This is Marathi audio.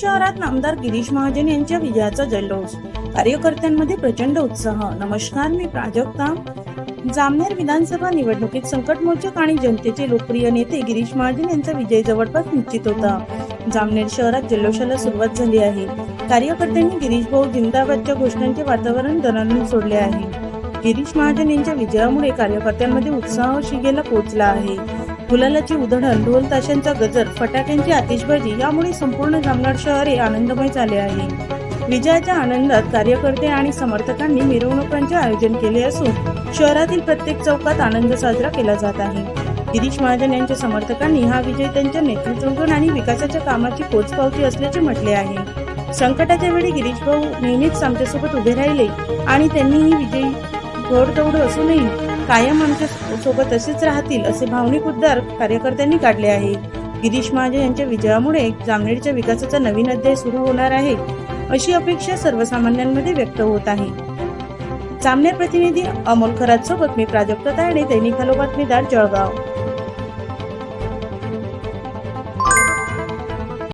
शहरात आमदार गिरीश महाजन यांच्या विजयाचा जल्लोष. कार्यकर्त्यांमध्ये प्रचंड उत्साह. नमस्कार मी प्राजक्ता. जामनेर विधानसभा निवडणुकीत संकटमोचक आणि जनतेचे लोकप्रिय नेते गिरीश महाजन यांचा विजय जवळपास निश्चित होता. जामनेर शहरात जल्लोषाला सुरुवात झाली आहे. कार्यकर्त्यांनी गिरीश भाऊ जिंदाबादच्या घोषणांचे वातावरण दरांनी सोडले आहे. गिरीश महाजन यांच्या विजयामुळे कार्यकर्त्यांमध्ये उत्साह शिगेला पोहोचला आहे. गुलालाची उधळण ढोल ताशांचा गजर फटाक्यांची आतिषबाजी यामुळे संपूर्ण जामनाड शहर हे आनंदमय झाले आहे. विजयाच्या आनंदात कार्यकर्ते आणि समर्थकांनी मिरवणुकांचे आयोजन केले असून शहरातील प्रत्येक चौकात आनंद साजरा केला जात आहे. गिरीश महाजन यांच्या समर्थकांनी हा विजय त्यांच्या नेतृत्वगुण आणि विकासाच्या कामाची पोचपावती असल्याचे म्हटले आहे. संकटाच्या वेळी गिरीश भाऊ नेहमीच आमच्यासोबत उभे राहिले आणि त्यांनी ही विजयी घोडदौड असूनही कायम आमच्यासोबत असेच राहतील असे भावनिक उद्गार कार्यकर्त्यांनी काढले आहे गिरीश महाजन यांच्या विजयामुळे जामनेरच्या विकासाचा नवीन अध्याय सुरू होणार आहे अशी अपेक्षा सर्वसामान्यांमध्ये व्यक्त होत आहे. जामनेर प्रतिनिधी अमोल खरात सोबत मी प्राजक्त तायडे दैनिक हलो बातमीदार जळगाव.